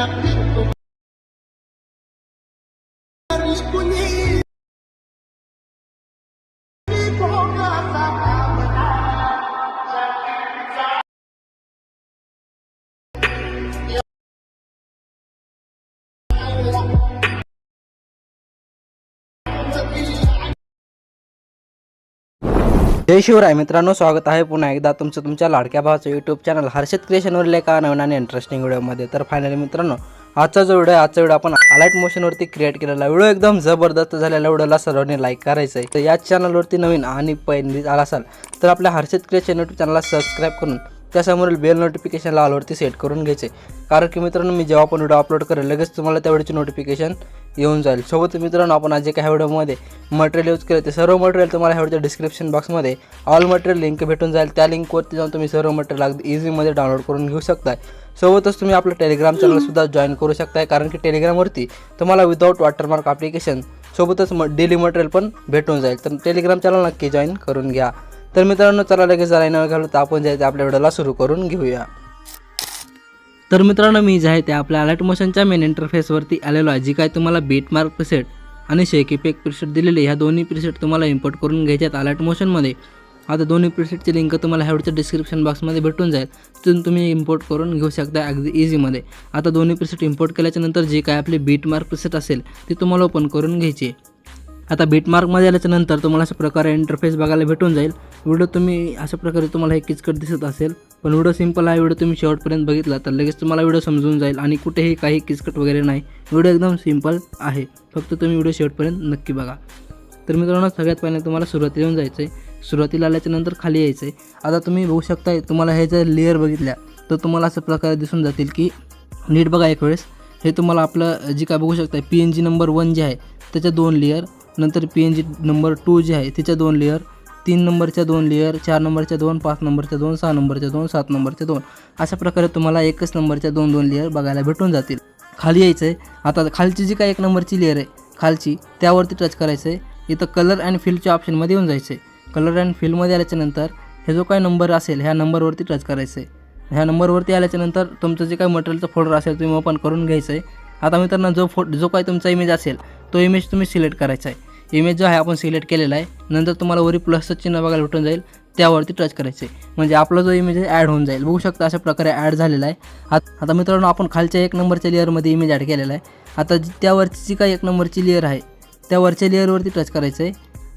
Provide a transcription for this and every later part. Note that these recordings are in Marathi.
आपली कुमारी कुणी भोगाचा जय शिवराय. मित्रांनो स्वागत आहे पुन्हा एकदा तुमचं तुमच्या लाडक्या भावाचं यूट्यूब चॅनल हर्षद क्रिएशनवरील एका नवीन आणि इंटरेस्टिंग व्हिडिओमध्ये तर फायनली मित्रांनो आजचा जो व्हिडिओ आहे आजचा व्हिडिओ आपण अलाइट मोशनवरती क्रिएट केलेला व्हिडिओ एकदम जबरदस्त झालेला व्हिडिओला सर्वांनी लाईक करायचं आहे तर याच चॅनलवरती नवीन आणि पहिली आला असाल तर आपल्या हर्षद क्रिएशन यूट्यूब चॅनलला सबस्क्राईब करून त्यासमोरील बेल नोटिफिकेशन ऑलवरती सेट करून घ्यायचे. कारण की मित्रांनो मी जेव्हा पण व्हिडिओ अपलोड करेल लगेच तुम्हाला त्यावेळेची नोटिफिकेशन येऊन जाईल. सोबत मित्रांनो आपण आज जे काही व्हिडिओमध्ये मटेरियल यूज केलं ते सर्व मटेरियल तुम्हाला ह्या व्हिडिओच्या डिस्क्रिप्शन बॉक्समध्ये ऑल मटेरियल लिंक भेटून जाईल. त्या लिंकवरती जाऊन तुम्ही सर्व मटेरियल अगदी इझीमध्ये डाउनलोड करून घेऊ शकताय. सोबतच तुम्ही आपलं टेलिग्राम चॅनलसुद्धा जॉईन करू शकताय. कारण की टेलिग्रामवरती तुम्हाला विदाऊट वॉटरमार्क ॲप्लिकेशन सोबतच म डेली मटेरियल पण भेटून जाईल. तर टेलिग्राम चॅनल नक्की जॉईन करून घ्या. तर मित्रांनो चला लगेच जरा न घालू तर आपण जे आहे ते आपल्या व्हिडिओला सुरू करून घेऊया. तर मित्रांनो मी जे आहे ते आपल्या अलर्ट मोशनच्या मेन इंटरफेसवरती आलेलो आहे जी काय तुम्हाला बीट मार्क प्रिसेट आणि शेक पेक प्रिसेट दिलेले ह्या दोन्ही प्रिसेट तुम्हाला इम्पोर्ट करून घ्यायचे आहेत अलर्ट मोशनमध्ये आता दोन्ही प्रिसेटची लिंक तुम्हाला ह्यावडच्या डिस्क्रिप्शन बॉक्समध्ये भेटून जाईल. तिथून तुम्ही इम्पोर्ट करून घेऊ शकता अगदी इझीमध्ये आता दोन्ही प्रिसेट इम्पोर्ट केल्याच्यानंतर जे काय आपली बीट मार्क प्रिसेट असेल ती तुम्हाला ओपन करून घ्यायची आहे. आता बीटमार्कमध्ये आल्याच्यानंतर तुम्हाला अशा प्रकारे इंटरफेस बघायला भेटून जाईल. व्हिडिओ तुम्ही अशा प्रकारे तुम्हाला हे किचकट दिसत असेल. पण व्हिडिओ सिंपल आहे व्हिडिओ तुम्ही शेवटपर्यंत बघितला तर लगेच तुम्हाला व्हिडिओ समजून जाईल आणि कुठेही काही किचकट वगैरे नाही. व्हिडिओ एकदम सिंपल आहे. फक्त तुम्ही व्हिडिओ शेवटपर्यंत नक्की बघा. तर मित्रांनो सगळ्यात पहिले तुम्हाला सुरुवातीला येऊन जायचं आहे सुरुवातीला आल्याच्यानंतर खाली यायचं आहे आता तुम्ही बघू शकता तुम्हाला हे जर लेअर बघितल्या तर तुम्हाला अशा प्रकारे दिसून जातील की नीट बघा एक वेळेस. हे तुम्हाला आपलं जी काय बघू शकता P N G number one जे आहे त्याच्या दोन लेअर नंतर P N G number two जे आहे तिच्या दोन लेअर तीन नंबरच्या दोन लेअर चार नंबरच्या दोन पाच नंबरच्या दोन सहा नंबरच्या दोन सात नंबरच्या दोन. अशा प्रकारे तुम्हाला एकच नंबरच्या दोन दोन लेअर बघायला भेटून जातील. खाली यायचं आहे आता खालची जी काय एक नंबरची लेअर आहे खालची त्यावरती टच करायचं आहे इथं कलर अँड फिलच्या ऑप्शनमध्ये येऊन जायचं आहे कलर अँड फिलमध्ये आल्याच्यानंतर हे जो काय नंबर असेल ह्या नंबरवरती टच करायचं आहे ह्या नंबरवरती आल्याच्यानंतर तुमचं जे काही मटेरियलचं फोल्डर असेल तुम्ही ओपन करून घ्यायचं आहे आता मित्रांनो जो फो जो काय तुमचा इमेज असेल तो इमेज तुम्ही सिलेक्ट करायचा आहे इमेज जो आहे आपण सिलेक्ट केलेला आहे नंतर तुम्हाला वरी प्लसचं चिन्ह बघायला भेटून जाईल त्यावरती टच करायचे. म्हणजे आपला जो इमेज आहे ॲड होऊन जाईल. बघू शकता अशा प्रकारे ॲड झालेला आहे. आत- मित्रांनो आपण खालच्या एक नंबरच्या लेअरमध्ये इमेज ॲड केलेला आहे. आता त्यावरची जी काही एक नंबरची लेअर आहे त्या वरच्या लेअरवरती टच करायचं आहे.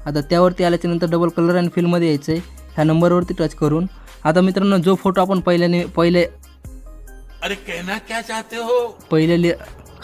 आता त्यावरती आल्याच्यानंतर डबल कलर अँड फिलमध्ये यायचं आहे. ह्या नंबरवरती टच करून. आता मित्रांनो जो फोटो आपण पहिल्याने पहिले अरे कहना क्या चाहते हो? पहिले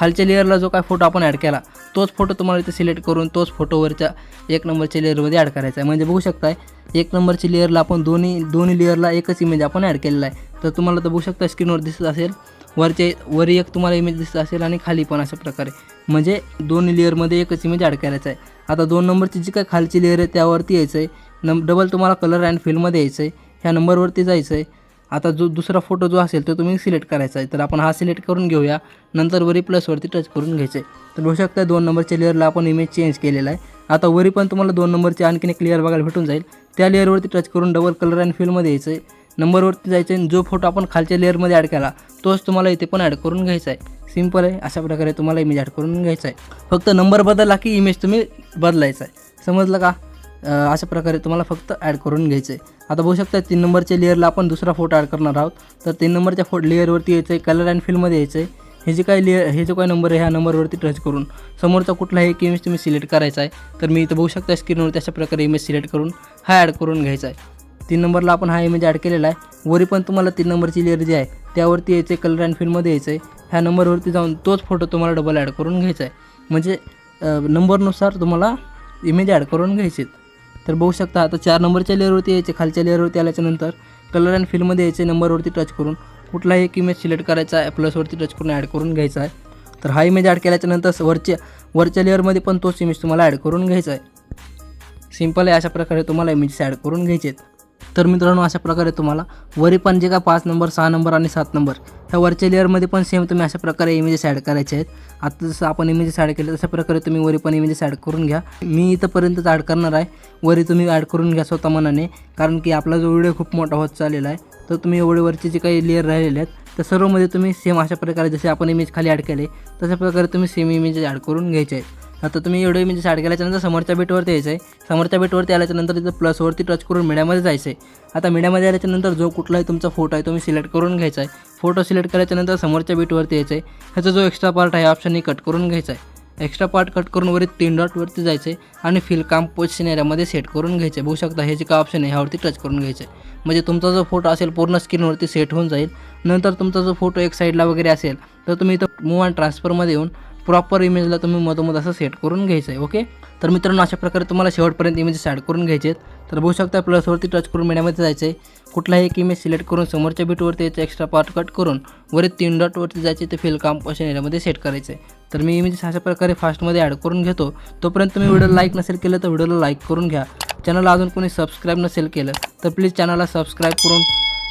खालच्या लेअरला जो काय फोटो आपण ॲड केला तोच फोटो तुम्हाला इथे सिलेक्ट करून तोच फोटोवरच्या एक नंबरच्या लेअरमध्ये ॲड करायचा आहे. म्हणजे बघू शकताय एक नंबरची लेअरला आपण दोन्ही दोन्ही लेअरला एकच इमेज आपण ॲड केलेला आहे. तर तुम्हाला तर बघू शकता स्क्रीनवर दिसत असेल वरचे वरी एक तुम्हाला इमेज दिसत असेल आणि खाली पण अशा प्रकारे. म्हणजे दोन्ही लेअरमध्ये एकच इमेज ॲड करायचा आहे. आता दोन नंबरची जी काय खालची लेअर आहे त्यावरती यायचं आहे नम डबल तुम्हाला कलर अँड फिलमध्ये यायचं आहे ह्या नंबरवरती जायचं आहे आता जो दुसरा फोटो जो असेल तो तुम्ही सिलेक्ट करायचा आहे. तर आपण हा सिलेक्ट करून घेऊया. नंतर वरी प्लसवरती टच करून घ्यायचं. आहे तर बघू शकता दोन नंबरच्या लेअरला आपण इमेज चेंज केलेला आहे. आता वरी पण तुम्हाला दोन नंबरचे आणखीन एक लेअर बघायला भेटून जाईल. त्या लेअरवरती टच करून डबल कलर अँड फिलमध्ये यायचं आहे नंबरवरती जायचं आहे जो फोटो आपण खालच्या लेअरमध्ये ॲड केला तोच तुम्हाला इथे पण ॲड करून घ्यायचा आहे. सिंपल आहे. अशा प्रकारे तुम्हाला इमेज ॲड करून घ्यायचा आहे. फक्त नंबर बदलला की इमेज तुम्ही बदलायचा आहे. समजलं का? अशा प्रकारे तुम्हाला फक्त ॲड करून घ्यायचं आहे आता बघू शकता तीन नंबरच्या लेअरला आपण दुसरा फोटो ॲड करणार आहोत. तर तीन नंबरच्या फो लेअरवरती यायचं आहे कलर अँड फिलमध्ये यायचं आहे हे जे काही लेअर हे जो काही नंबर आहे ह्या नंबरवरती टच करून समोरचा कुठलाही एक इमेज तुम्ही सिलेक्ट करायचा आहे तर मी इथं बघू शकता स्क्रीनवरती अशा प्रकारे इमेज सिलेक्ट करून हा ॲड करून घ्यायचा आहे तीन नंबरला आपण हा इमेज ॲड केलेला आहे. वरी पण तुम्हाला तीन नंबरची लेअर जी आहे त्यावरती यायचं आहे कलर अँड फिलमध्ये यायचं आहे ह्या नंबरवरती जाऊन तोच फोटो तुम्हाला डबल ॲड करून घ्यायचा आहे म्हणजे नंबरनुसार तुम्हाला इमेज ॲड करून घ्यायचे आहेत. तर बघू शकता आता चार नंबरच्या लेअरवरती यायचे खालच्या लेअरवरती आल्याच्यानंतर कलर अँड फिलमध्ये यायचे नंबरवरती टच करून. कुठलाही एक इमेज सिलेक्ट करायचा आहे प्लसवरती टच करून ॲड करून घ्यायचा आहे. तर हा इमेज ॲड केल्याच्यानंतर वरच्या वरच्या लेअरमध्ये पण तोच इमेज तुम्हाला ॲड करून घ्यायचा आहे. सिंपल आहे अशा प्रकारे तुम्हाला इमेजेस ॲड करून घ्यायचे आहेत. तर मित्रांनो अशा प्रकारे तुम्हाला वरी पण जे काय पाच नंबर सहा नंबर आणि सात नंबर ह्या वरच्या लेअरमध्ये पण सेम तुम्ही अशा प्रकारे इमेजेस ॲड करायचे आहेत. आता जसं आपण इमेजेस ॲड केले तशा प्रकारे तुम्ही वरी पण इमेजेस ॲड करून घ्या. मी इथंपर्यंतच ॲड करणार आहे. वरी तुम्ही ॲड करून घ्या स्वतः मनाने कारण की आपला जो व्हिडिओ खूप मोठा होत चाललेला आहे तर तुम्ही एवढे वरचे जे काही लेअर राहिलेले आहेत तर सर्वमध्ये तुम्ही सेम अशा प्रकारे जसे आपण इमेज खाली ॲड केले तशा प्रकारे तुम्ही सेम इमेजेस ॲड करून घ्यायचे आहेत. आता तुम्ही एवढे म्हणजे ॲड केल्याच्यानंतर समोरच्या बेटवरती यायचं आहे समोरच्या बेटवरती आल्याच्यानंतर तिथं प्लसवरती टच करून मीडियामध्ये जायचं आहे आता मीडियामध्ये आल्याच्यानंतर जो कुठलाही तुमचा फोटो आहे तुम्ही सिलेक्ट करून घ्यायचा आहे फोटो सिलेक्ट केल्याच्यानंतर समोरच्या बेटवरती यायचं आहे ह्याचा जो एक्स्ट्रा पार्ट आहे ऑप्शनही कट करून घ्यायचा आहे एक्स्ट्रा पार्ट कट करून वरती तीन डॉटवरती जायचे आणि फिल काम पोझिशन एरियामध्ये सेट करून घ्यायचे बघू शकता हे जे काय ऑप्शन आहे ह्यावरती टच करून घ्यायचे म्हणजे तुमचा जो फोटो असेल पूर्ण स्क्रीनवरती सेट होऊन जाईल. नंतर तुमचा जो फोटो एक साईडला वगैरे असेल तर तुम्ही इथं मूव अँड ट्रान्सफरमध्ये येऊन प्रॉपर इमेजला तुम्ही मधोमध असं सेट करून घ्यायचं आहे ओके तर मित्रांनो अशा प्रकारे तुम्हाला शेवटपर्यंत इमेजेस ॲड करून घ्यायचे आहेत तर बघू शकता प्लसवरती टच करून मीडियामध्ये जायचं आहे कुठलाही एक इमेज सिलेक्ट करून समोरच्या बीटवरती याचं एक्स्ट्रा पार्ट कट करून वरील तीन डॉटवरती जायचे ते फिल कॉम्पोशन एरियामध्ये सेट करायचं आहे तर मी इमेजेस अशा प्रकारे फास्टमध्ये ॲड करून घेतो. तोपर्यंत तुम्ही व्हिडिओ लाईक नसेल केलं तर व्हिडिओला लाईक करून घ्या. चॅनलला अजून कोणी सबस्क्राईब नसेल केलं तर प्लीज चॅनलला सबस्क्राईब करून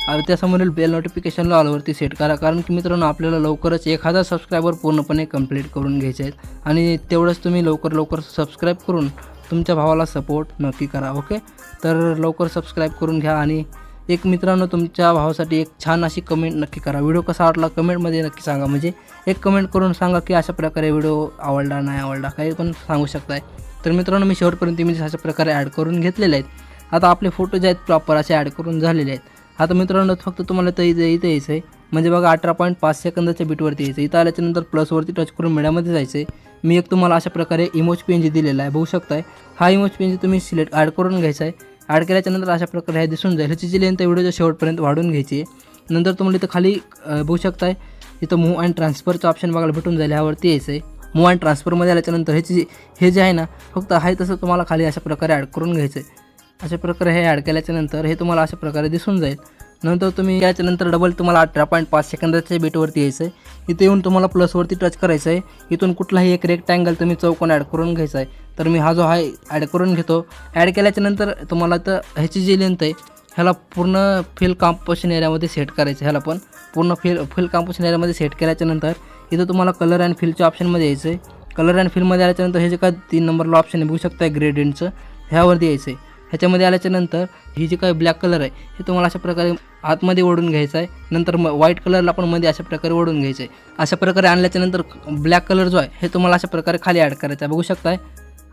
आणि त्यासमोरील बेल नोटिफिकेशनला ऑलवरती सेट करा. कारण की मित्रांनो आपल्याला लवकरच एक हजार सबस्क्रायबर पूर्णपणे कंप्लीट करून घ्यायचे आहेत आणि तेवढंच तुम्ही लवकर लवकर सबस्क्राईब करून तुमच्या भावाला सपोर्ट नक्की करा ओके तर लवकर सबस्क्राईब करून घ्या आणि एक मित्रांनो तुमच्या भावासाठी एक छान अशी कमेंट नक्की करा. व्हिडिओ कसा वाटला कमेंटमध्ये नक्की सांगा. म्हणजे एक कमेंट करून सांगा की अशा प्रकारे व्हिडिओ आवडला नाही आवडला काही पण सांगू शकताय. तर मित्रांनो मी शेवटपर्यंत मी अशा प्रकारे ॲड करून घेतलेले आहेत. आता आपले फोटो जे आहेत प्रॉपर असे ॲड करून झालेले आहेत. आता मित्रांनो फक्त तुम्हाला तर इथे इथे यायचं आहे म्हणजे बघा अठरा पॉईंट पाच सेकंदाच्या बीटवरती यायचं इथं आल्याच्यानंतर प्लसवरती टच करून मिळ्यामध्ये जायचं आहे मी एक तुम्हाला अशा प्रकारे इमोज पेन जे दिलेला आहे बघू शकताय. हा इमोज पेन तुम्ही सिलेक्ट ॲड करून घ्यायचा आहे ॲड केल्याच्यानंतर अशा प्रकारे हे दिसून जाईल. ह्याची जी लेंथ व्हिडिओच्या शेवटपर्यंत वाढून घ्यायची आहे. नंतर तुम्हाला इथं खाली बघू शकताय. इथं मूव अँड ट्रान्सफरचं ऑप्शन बघायला भेटून जाईल ह्यावरती यायचं आहे मूव अँड ट्रान्सफरमध्ये आल्याच्यानंतर ह्याची जी हे जे आहे ना फक्त आहे तसं तुम्हाला खाली अशा प्रकारे ॲड करून घ्यायचं आहे अशा प्रकारे हे ॲड केल्याच्यानंतर हे तुम्हाला अशा प्रकारे दिसून जाईल. नंतर तुम्ही याच्यानंतर डबल तुम्हाला अठरा पॉईंट पाच सेकंदाच्या बीटवरती यायचं आहे इथे येऊन तुम्हाला प्लसवरती टच करायचं आहे इथून कुठलाही एक रेक्टँगल तुम्ही चौकोन ॲड करून घ्यायचा आहे तर मी हा जो आहे ॲड करून घेतो. ॲड केल्याच्यानंतर तुम्हाला तर ह्याची जी लेंथ आहे ह्याला पूर्ण फिल कॉम्पोशन एरियामध्ये सेट करायचं ह्याला पण पूर्ण फिल फिल कॉम्पोशन एरियामध्ये सेट केल्याच्यानंतर इथं तुम्हाला कलर अँड फिलच्या ऑप्शनमध्ये यायचं आहे कलर अँड फिलमध्ये आल्याच्यानंतर हे जे काय तीन नंबरला ऑप्शन बघू शकता ग्रेडियंटचं ह्यावरती यायचं आहे ह्याच्यामध्ये आल्याच्यानंतर ही जी काय ब्लॅक कलर आहे हे तुम्हाला अशा प्रकारे आतमध्ये ओढून घ्यायचं आहे. नंतर मग व्हाईट कलरला पण मध्ये अशा प्रकारे ओढून घ्यायचं आहे. अशा प्रकारे आणल्याच्यानंतर ब्लॅक कलर जो आहे हे तुम्हाला अशा प्रकारे खाली ॲड करायचा आहे. बघू शकताय?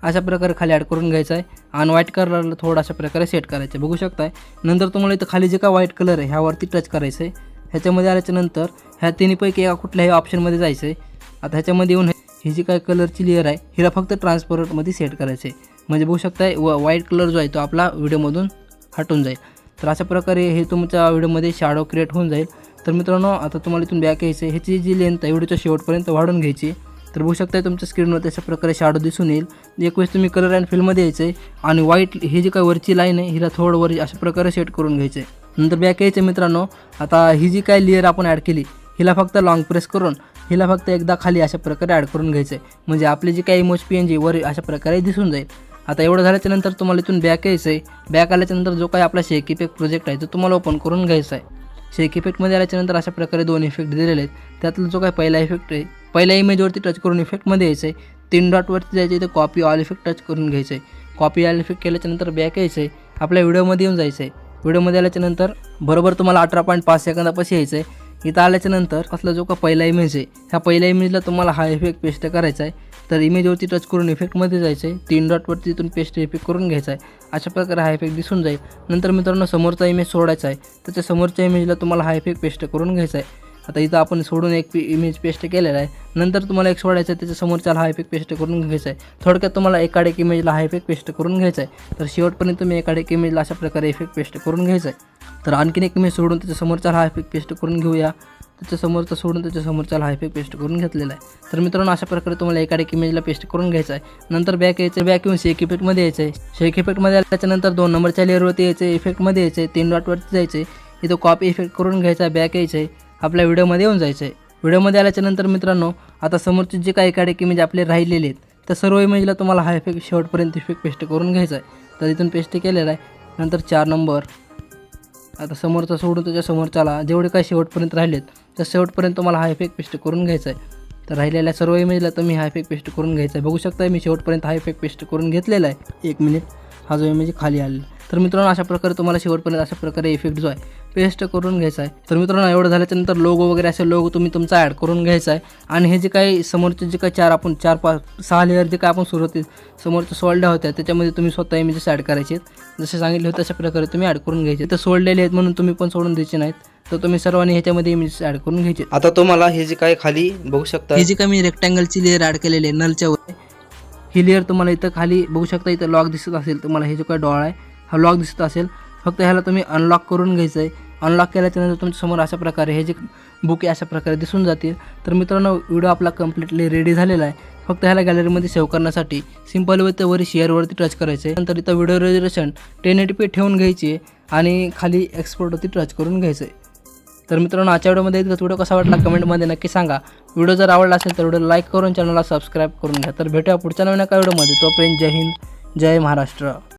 अशा प्रकारे खाली ॲड करून घ्यायचा आहे. आणि व्हाईट कलरला थोडं अशा प्रकारे सेट करायचं आहे. बघू शकताय? नंतर तुम्हाला इथं खाली जे काय व्हाईट कलर आहे ह्यावरती टच करायचं आहे. ह्याच्यामध्ये आल्याच्यानंतर ह्या तिन्हीपैकी एका कुठल्याही ऑप्शनमध्ये जायचं आहे. आता ह्याच्यामध्ये येऊन ही जी काय कलरची लेअर आहे हिला फक्त ट्रान्सपरंटमध्ये सेट करायचं आहे. म्हणजे बघू शकताय व व्हाईट कलर जो आहे तो आपला व्हिडिओमधून हटून जाईल. तर अशा प्रकारे हे तुमच्या व्हिडिओमध्ये शॅडो क्रिएट होऊन जाईल. तर मित्रांनो आता तुम्हाला इथून बॅक यायचं आहे ह्याची जी लेंथ आहे व्हिडिओच्या शेवटपर्यंत वाढून घ्यायची. तर बघू शकताय तुमच्या स्क्रीनवर तशा प्रकारे शॅडो दिसून येईल. एक वेळेस तुम्ही कलर अँड फिल्ममध्ये यायचं आहे आणि व्हाईट ही जी काय वरची लाईन आहे हिला थोडं वर अशा प्रकारे सेट करून घ्यायचं आहे नंतर बॅक यायचं आहे मित्रांनो. आता ही जी काय लेअर आपण ॲड केली हिला फक्त लॉंग प्रेस करून हिला फक्त एकदा खाली अशा प्रकारे ॲड करून घ्यायचं आहे म्हणजे आपली जी काही इमोज पी एन जी वर अशा प्रकारे दिसून जाईल. आता एवढं झाल्याच्यानंतर तुम्हाला इथून बॅक यायचं आहे बॅक आल्याच्यानंतर जो काही आपला शेक इफेक्ट प्रोजेक्ट आहे तो तुम्हाला ओपन करून घ्यायचा आहे. शेक इफेक्टमध्ये आल्याच्यानंतर अशा प्रकारे दोन इफेक्ट दिलेले आहेत. त्यातला जो काही पहिला इफेक्ट आहे पहिल्या इमेजवरती टच करून इफेक्टमध्ये यायचं आहे तीन डॉटवरती जायचं आहे तर कॉपी ऑल इफेक्ट टच करून घ्यायचं आहे कॉपी ऑल इफेक्ट केल्याच्यानंतर बॅक यायचं आहे आपल्या व्हिडिओमध्ये येऊन जायचं आहे व्हिडिओमध्ये आल्याच्यानंतर बरोबर तुम्हाला अठरा पॉईंट पाच सेकंदापाशी यायचं आहे इथं आल्याच्यानंतर असला जो का पहिला इमेज आहे ह्या पहिल्या इमेजला तुम्हाला हा इफेक्ट पेस्ट करायचा आहे. तर इमेजवरती टच करून इफेक्टमध्ये जायचं आहे तीन डॉटवरती तिथून पेस्ट इफेक्ट करून घ्यायचा आहे. अशा प्रकारे हा इफेक्ट दिसून जाईल. नंतर मित्रांनो समोरचा इमेज सोडायचा आहे. त्याच्या समोरच्या इमेजला तुम्हाला हा इफेक्ट पेस्ट करून घ्यायचा आहे. आता इथं आपण सोडून एक पी इमेज पेस्ट केलेला आहे. नंतर तुम्हाला एक सोडायचं आहे त्याच्यासमोरच्या हा इफेक्ट पेस्ट करून घ्यायचा आहे. थोडक्यात तुम्हाला एकाड एक इमेजला हा इफेक्ट पेस्ट करून घ्यायचा आहे. तर शेवटपर्यंत तुम्ही एकाड एक इमेजला अशा प्रकारे इफेक्ट पेस्ट करून घ्यायचा आहे. तर आणखीन एक इमेज सोडून त्याच्यासमोरचा हा इफेक्ट पेस्ट करून घेऊया. त्याच्यासमोरचा सोडून त्याच्या हा इफेक्ट पेस्ट करून घेतलेला आहे. तर मित्रांनो अशा प्रकारे तुम्हाला एकाड एक इमेजला पेस्ट करून घ्यायचा आहे. नंतर बॅक यायचं बॅक येऊन शेक इफेक्टमध्ये यायचं आहे. शेक इफेक्टमध्ये आल्याच्यानंतर दोन नंबरच्या लेअरवरती यायचं आहे. इफेक्टमध्ये यायचं आहे. तीन डॉटवरती जायचं आहे. इथं कॉपी इफेक्ट करून घ्यायचा आहे. बॅक यायचं आहे. आपल्या व्हिडिओमध्ये येऊन जायचं आहे व्हिडिओमध्ये आल्याच्यानंतर मित्रांनो आता समोरचे जे काही काढे की म्हणजे आपले राहिलेले आहेत तर सर्व इमेजला तुम्हाला हा इफेक्ट शेवटपर्यंत इफेक्ट पेस्ट करून घ्यायचा आहे तर इथून पेस्ट केलेला आहे. नंतर चार नंबर आता समोरचा सोडून त्याच्या समोरच्याला जेवढे काही शेवटपर्यंत राहिलेत तर शेवटपर्यंत तुम्हाला हा इफेक्ट पेस्ट करून घ्यायचा आहे तर राहिलेल्या सर्व इमेजला तुम्ही हा इफेक्ट पेस्ट करून घ्यायचा आहे बघू शकता मी शेवटपर्यंत हा इफेक्ट पेस्ट करून घेतलेला आहे. एक मिनिट हा जो इमेज खाली आलेला तर मित्रांनो अशा प्रकारे तुम्हाला शेवटपर्यंत अशा प्रकारे इफेक्ट जो आहे पेस्ट करून घ्यायचा आहे. तर मित्रांनो एवढं झाल्याच्यानंतर लोगो वगैरे असे लोगो तुम्ही तुमचा ॲड करून घ्यायचा आहे. आणि हे जे काही समोरचे जे काही चार आपण चार पाच सहा लेअर जे काय आपण सुरुवातीत समोरच्या सोल्ड्या होत्या त्याच्यामध्ये तुम्ही स्वतः इमेजेस ॲड करायचे आहेत. जसे सांगितले होते तशा प्रकारे तुम्ही ॲड करून घ्यायचे तर सोडलेले आहेत म्हणून तुम्ही पण सोडून द्यायचे नाहीत. तर तुम्ही सर्वांनी ह्याच्यामध्ये इमेजेस ॲड करून घ्यायचे आता तुम्हाला हे जे काही खाली बघू शकता हे जे काही मी रेक्टँगलची लेअर ॲड केलेली आहे नलच्या वर. ही लेअर तुम्हाला इथं खाली बघू शकता इथं लॉक दिसत असेल तुम्हाला हे जो काही डॉळ आहे हा लॉक दिसत असेल फक्त ह्याला तुम्ही अनलॉक करून घ्यायचं आहे अनलॉक केल्याच्यानंतर तुमच्यासमोर अशा प्रकारे हे जे बुके अशा प्रकारे दिसून जातील. तर मित्रांनो व्हिडिओ आपला कम्प्लिटली रेडी झालेला आहे. फक्त ह्याला गॅलरीमध्ये सेव्ह करण्यासाठी सिंपल वे वरी शेअरवरती टच करायचं आहे नंतर इथं video resolution ten eighty P ठेवून घ्यायची आहे आणि खाली एक्सपोर्टवरती टच करून घ्यायचं आहे तर मित्रांनो आजच्या व्हिडिओमध्ये इथं व्हिडिओ कसा वाटला कमेंटमध्ये नक्की सांगा. व्हिडिओ जर आवडला असेल तर व्हिडिओ लाईक करून चॅनलला सबस्क्राईब करून घ्या. तर भेटूया पुढच्या नवीन एका व्हिडिओमध्ये तोपर्यंत जय हिंद जय महाराष्ट्र.